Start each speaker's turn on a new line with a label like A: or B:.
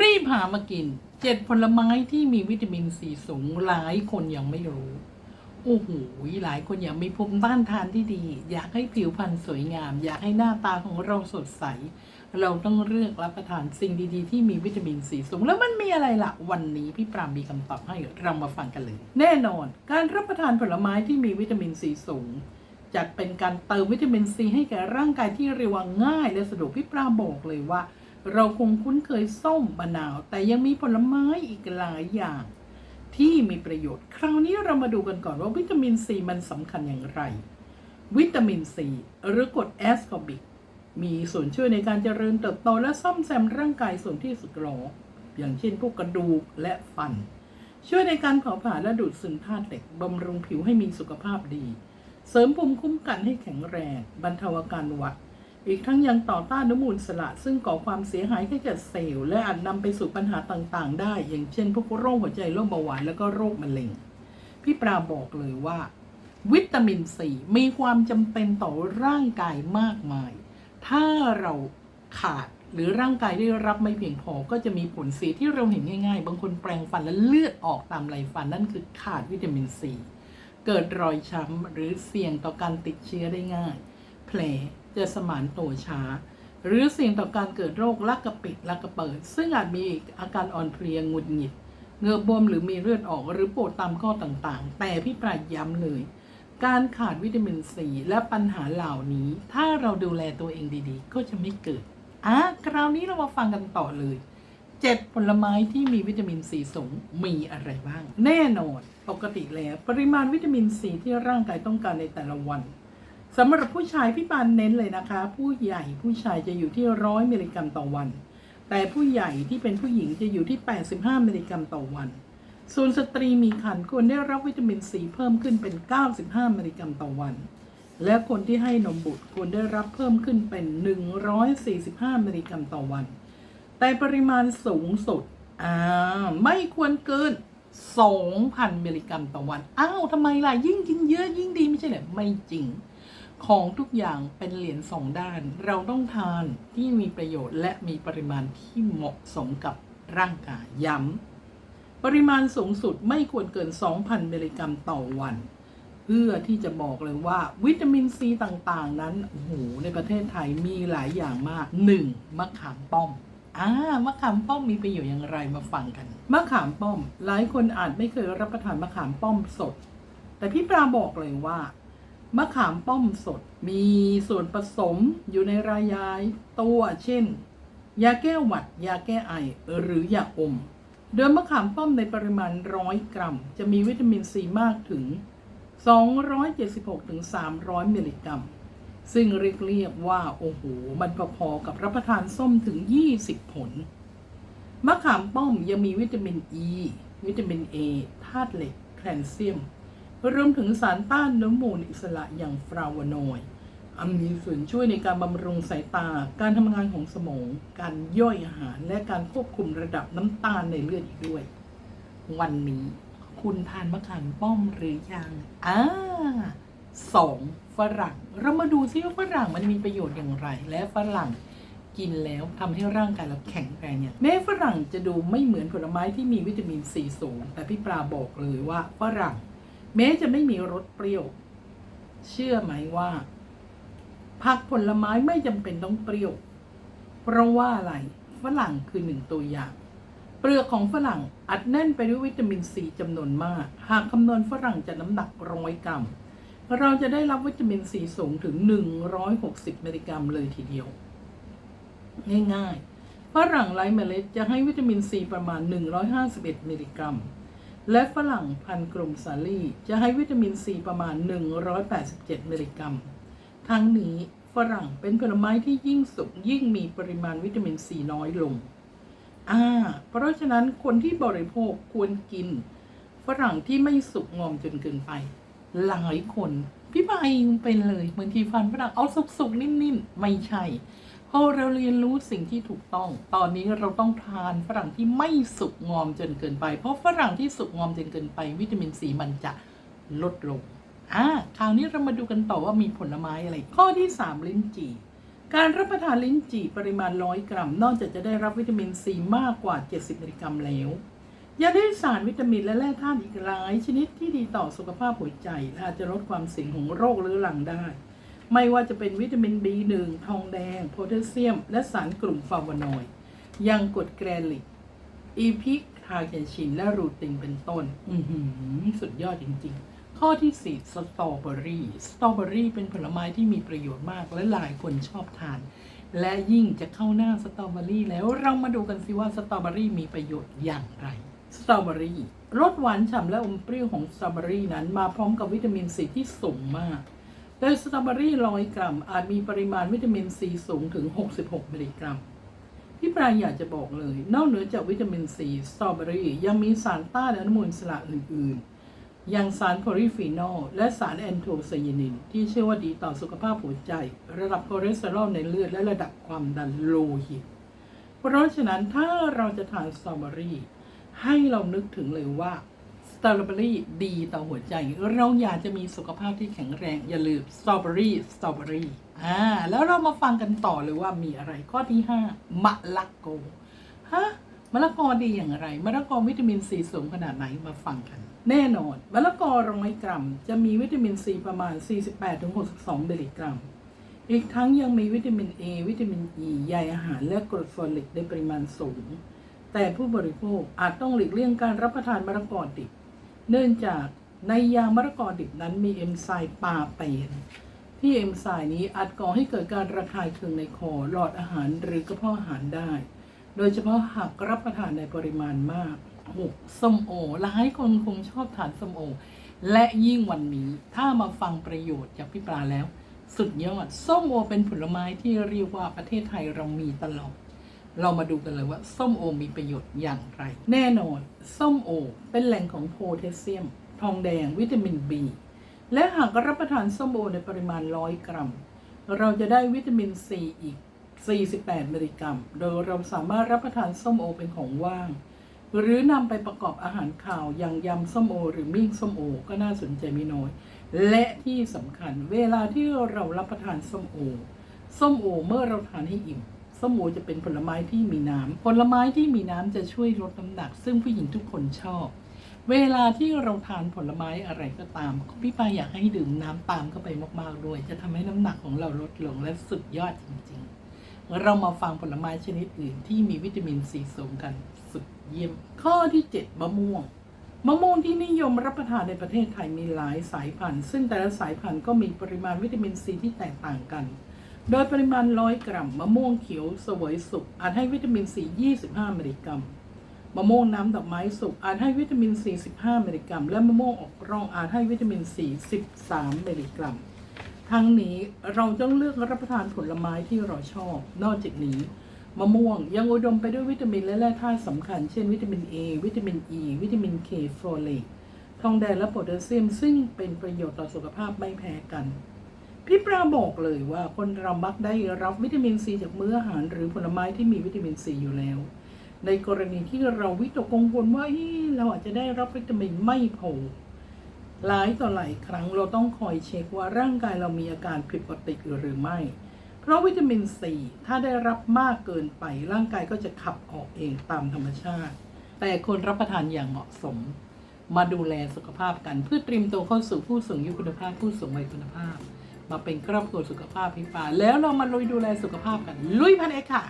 A: รีบหามากินเจ็ดผลไม้ที่มีวิตามินซีสูงหลายคนยังไม่รู้ โอ้โหหลายคนอยากมีภูมิต้านทานที่ดี อยากให้ผิวพรรณสวยงาม อยากให้หน้าตาของเราสดใส เราต้องเลือกรับประทานสิ่งดีๆ ที่มีวิตามินซีสูง แล้วมันมีอะไรล่ะ วันนี้พี่ปรามมีคำตอบให้เรามาฟังกันเลย แน่นอน การรับประทานผลไม้ที่มีวิตามินซีสูงจะเป็นการเติมวิตามินซีให้แก่ร่างกายที่เรียกว่าง่าย และสะดวกพี่ปรามบอกเลยว่า เราคงคุ้นเคยส้มมะนาว แต่ยังมีผลไม้อีกหลายอย่าง ที่มีประโยชน์ คราวนี้เรามาดูกันก่อนว่าวิตามินซีมันสำคัญอย่างไร วิตามินซีหรือกรดแอสคอบิก มีส่วนช่วยในการเจริญเติบโตและซ่อมแซมร่างกายส่วนที่สึกหรออย่างเช่นพวกกระดูกและฟัน ช่วยในการเผาผลาญและดูดซึมธาตุเหล็กบำรุงผิวให้มีสุขภาพดี เสริมภูมิคุ้มกันให้แข็งแรงบรรเทาอาการหวัด อีกทั้งยังต่อต้านอนุมูลสระซึ่งก่อความเสียหายให้แก่เซลล์และอาจนำไปสู่ปัญหาต่างๆ ได้ อย่างเช่น พวกโรคหัวใจโรคเบาหวานแล้วก็โรคมะเร็ง พี่ปราบอกเลยว่า วิตามินซีมีความจำเป็นต่อร่างกายมากมาย ถ้าเราขาดหรือร่างกายได้รับไม่เพียงพอก็จะมีผลเสียที่เราเห็นง่ายๆ บางคนแปรงฟันแล้วเลือดออกตามไรฟันนั่นคือขาดวิตามินซีเกิดรอยช้ำหรือเสี่ยงต่อการติดเชื้อได้ง่าย แผลจะสมานตัวช้า หรือเสี่ยงต่อการเกิดโรคลักกระปิดลักกระเปิด ซึ่งอาจมีอาการอ่อนเพลียหงุดหงิดเงือบวมหรือมีเลือดออกหรือปวดตามข้อต่างๆ แต่พี่ปราย้ำเลย การขาดวิตามินซีและปัญหาเหล่านี้ ถ้าเราดูแลตัวเองดีๆ ก็จะไม่เกิดอะคราวนี้เรามาฟังกันต่อเลยเจ็ดผลไม้ที่มีวิตามินซีสูงมีอะไรบ้าง แน่นอน ปกติแล้ว ปริมาณวิตามินซีที่ร่างกายต้องการในแต่ละวัน สำหรับผู้ชายพี่ปานเน้นเลยนะคะ ผู้ใหญ่ผู้ชายจะอยู่ที่ร้อยมิลลิกรัมต่อวัน แต่ผู้ใหญ่ที่เป็นผู้หญิงจะอยู่ที่ 85มิลลิกรัมต่อวัน ส่วนสตรีมีครรภ์ควรได้รับวิตามินซีเพิ่มขึ้นเป็น 95มิลลิกรัมต่อวัน และคนที่ให้นมบุตรควรได้รับเพิ่มขึ้นเป็น 145มิลลิกรัมต่อวัน แต่ปริมาณสูงสุดอ่าไม่ควรเกิน2,000มิลลิกรัมต่อวัน อ้าวทำไมล่ะยิ่งกินเยอะยิ่งดีไม่ใช่เหรอไม่จริง ของทุกอย่างเป็นเหรียญสองด้าน เราต้องทานที่มีประโยชน์และมีปริมาณที่เหมาะสมกับร่างกายย้ำปริมาณสูงสุดไม่ควรเกิน 2,000 มิลลิกรัมต่อวัน เพื่อที่จะบอกเลยว่าวิตามินซีต่างๆ นั้นโอ้โหในประเทศไทยมีหลายอย่างมาก 1. มะขามป้อมอ่ามะขามป้อมมีประโยชน์อย่างไรมาฟังกันมะขามป้อม หลายคนอาจไม่เคยรับประทานมะขามป้อมสด แต่พี่ปลาบอกเลยว่า มะขามป้อมสดมีส่วนผสมอยู่ในรายายตัวเช่น ยาแก้หวัด ยาแก้ไอ หรือยาอม โดยมะขามป้อมในปริมาณ100กรัม จะมีวิตามินซีมากถึง 276ถึง300 มิลลิกรัม ซึ่งเรียกเรียกว่า โอ้โห มันพอๆกับรับประทานส้มถึง 20 ผล มะขามป้อมยังมีวิตามินอ e, ีวิตามินเอธาตุเหล็กแคลเซียม รวมถึงสารต้านอนุมูลอิสระอย่างฟลาวโนอยด์อันมีส่วนช่วยในการบำรุงสายตา การทำงานของสมอง การย่อยอาหาร และการควบคุมระดับน้ำตาลในเลือดอีกด้วย วันนี้คุณทานมะขามป้อมหรือยังอ่าสองฝรั่ง เรามาดูซิว่าฝรั่งมันมีประโยชน์อย่างไร และฝรั่งกินแล้วทำให้ร่างกายเราแข็งแรงเนี่ยแม้ฝรั่งจะดูไม่เหมือนผลไม้ที่มีวิตามินซีสูง แต่พี่ปลาบอกเลยว่าฝรั่ง แม้จะไม่มีรสเปรี้ยว เชื่อไหมว่า ผักผลไม้ไม่จำเป็นต้องเปรี้ยว เพราะว่าอะไรฝรั่งคือหนึ่งตัวอย่าง เปลือกของฝรั่งอัดแน่นไปด้วยวิตามินซีจำนวนมาก หากคำนวณฝรั่งจะน้ำหนักร้อยกรัมเราจะได้รับวิตามินซีสูงถึง 160มิลลิกรัมเลยทีเดียว ง่ายๆฝรั่งไร้เมล็ดจะให้วิตามินซีประมาณ 151มิลลิกรัม และฝรั่งพันกลุ่มสาลี่จะให้วิตามินซีประมาณ 187 มิลลิกรัม ทั้งนี้ฝรั่งเป็นผลไม้ที่ยิ่งสุกยิ่งมีปริมาณวิตามินซีน้อยลง อ่า เพราะฉะนั้นคนที่บริโภคควรกิน ฝรั่งที่ไม่สุกงอมจนเกินไป หลายคน พี่ปาเองเป็นเลยบางทีฟันฝรั่งเอาสุกๆนิ่มๆ ไม่ใช่ พอเราเรียนรู้สิ่งที่ถูกต้อง ตอนนี้เราต้องทานฝรั่งที่ไม่สุกงอมจนเกินไป เพราะฝรั่งที่สุกงอมจนเกินไป วิตามินซีมันจะลดลง อ่า คราวนี้เรามาดูกันต่อว่ามีผลไม้อะไร ข้อที่ 3 ลิ้นจี่ การรับประทานลิ้นจี่ปริมาณ 100 กรัม นอกจากจะได้รับวิตามินซีมากกว่า 70 มิลลิกรัมแล้ว ยังได้สารวิตามินและแร่ธาตุอีกหลาย ชนิดที่ดีต่อสุขภาพหัวใจและอาจจะลดความเสี่ยงของโรคเรื้อรังได้ ไม่ว่าจะเป็นวิตามิน B1 ทองแดง โพแทสเซียม และสารกลุ่มฟลาโวนอยด์ยังกรดแกรลิก อีพิกทาเคนชิน และรูตินเป็นต้น อืสุดยอดจริง ๆ ข้อที่ 4 สตรอเบอรี่ สตรอเบอรี่เป็นผลไม้ที่มีประโยชน์มากและหลายคนชอบทาน และยิ่งจะเข้าหน้าสตรอเบอรี่แล้วเรามาดูกันสิว่าสตรอเบอรี่มีประโยชน์อย่างไร สตรอเบอรี่รสหวานฉ่ำและอมเปรี้ยวของสตรอเบอรี่นั้นมาพร้อมกับวิตามินซีที่สูงมาก โดยสตรอเบอรี่ร้อยกรัม อาจมีปริมาณวิตามินซีสูงถึง 66 มิลลิกรัม พี่ปรายอยากจะบอกเลย นอกเหนือจากวิตามินซีสตรอเบอรี่ยังมีสารต้านอนุมูลอิสระอื่นๆ อย่างสารโพลีฟีนอลและสารแอนโทไซยานิน ที่เชื่อว่าดีต่อสุขภาพหัวใจ ระดับคอเลสเตอรอลในเลือดและระดับความดันโลหิต เพราะฉะนั้นถ้าเราจะทานสตรอเบอรี่ให้เรานึกถึงเลยว่า ตรอเบอรี่ดีต่อหัวใจ เราอยากจะมีสุขภาพที่แข็งแรง อย่าลืมสตรอเบอรี่สตรอเบอรี่อ่าแล้วเรามาฟังกันต่อเลยว่ามีอะไรข้อที่5มะละกอฮะมะละกอดีอย่างไรมะละกอวิตามินซีสูงขนาดไหนมาฟังกัน แน่นอนมะละกอร้อยกรัม จะมีวิตามินซีประมาณ 48-62มิลลิกรัม อีกทั้งยังมีวิตามิน A วิตามิน E ใยอาหารและกรดโฟลิกในปริมาณสูง แต่ผู้บริโภคอาจต้องหลีกเลี่ยงการรับประทานมะละกอดิบ เนื่องจากในยางมะละกอดิบนั้นมีเอนไซม์ปาเปนที่เอนไซม์นี้อาจก่อให้เกิดการระคายเคืองในคอหลอดอาหารหรือกระเพาะอาหารได้ โดยเฉพาะหากรับประทานในปริมาณมากหกส้มโอหลายคนคงชอบทานส้มโอ และยิ่งวันนี้ถ้ามาฟังประโยชน์จากพี่ปลาแล้ว สุดยอด ส้มโอเป็นผลไม้ที่เรียกว่าประเทศไทยเรามีตลอด เรามาดูกันเลยว่าส้มโอมีประโยชน์อย่างไร แน่นอน ส้มโอเป็นแหล่งของโพแทสเซียม ทองแดงวิตามิน B และหากรับประทานส้มโอในปริมาณ 100 กรัม เราจะได้วิตามินซีอีก 48 มิลลิกรัม โดยเราสามารถรับประทานส้มโอเป็นของว่าง หรือนำไปประกอบอาหารข่าวอย่างยำส้มโอ หรือมิ่งส้มโอ ก็น่าสนใจไม่น้อย และที่สำคัญเวลาที่เรารับประทานส้มโอ ส้มโอเมื่อเราทานให้อิ่ม ส้มโอจะเป็นผลไม้ที่มีน้ำผลไม้ที่มีน้ำจะช่วยลดน้ำหนัก ซึ่งผู้หญิงทุกคนชอบ เวลาที่เราทานผลไม้อะไรก็ตามพี่ปาอยากให้ดื่มน้ำตามเข้าไปมากๆด้วย จะทำให้น้ำหนักของเราลดลงและสุดยอดจริงๆ เรามาฟังผลไม้ชนิดอื่นที่มีวิตามินซีสูงกันสุดเยี่ยม ข้อที่7มะม่วงมะม่วงที่นิยมรับประทานในประเทศไทยมีหลายสายพันธุ์ ซึ่งแต่ละสายพันธุ์ก็มีปริมาณวิตามินซีที่แตกต่างกัน โดยปริมาณ 100 กรัม มะม่วงเขียวสวยสุกอาจให้วิตามินซี25 มิลลิกรัม มะม่วงน้ำดอกไม้สุกอาจให้วิตามินซี15 มิลลิกรัม และมะม่วงออกร่องอาจให้วิตามินซี13 มิลลิกรัม ทั้งนี้เราต้องเลือกรับประทานผลไม้ที่เราชอบ นอกจากนี้ มะม่วงยังอุดมไปด้วยวิตามินและแร่ธาตุสำคัญ เช่นวิตามิน A วิตามิน E วิตามิน K โฟเลตทองแดงและโพแทสเซียมซึ่งเป็นประโยชน์ต่อสุขภาพไม่แพ้กัน พี่ปราบอกเลยว่าคนเรามักได้รับวิตามินซีจากมื้ออาหารหรือผลไม้ที่มีวิตามินซีอยู่แล้ว ในกรณีที่เราวิตกกังวลว่าเอ๊ะเราอาจจะได้รับวิตามินไม่พอหลายต่อหลายครั้งเราต้องคอยเช็คว่าร่างกายเรามีอาการผิดปกติหรือไม่ เพราะวิตามินซีถ้าได้รับมากเกินไปร่างกายก็จะขับออกเองตามธรรมชาติ แต่ควรรับประทานอย่างเหมาะสม มาดูแลสุขภาพกันเพื่อเตรียมตัวเข้าสู่ผู้สูงอายุคุณภาพผู้สูงวัยคุณภาพ มาเป็นครอบครัวสุขภาพพี่ปาแล้วเรามาลุยดูแลสุขภาพกัน ลุยพันเอกค่ะ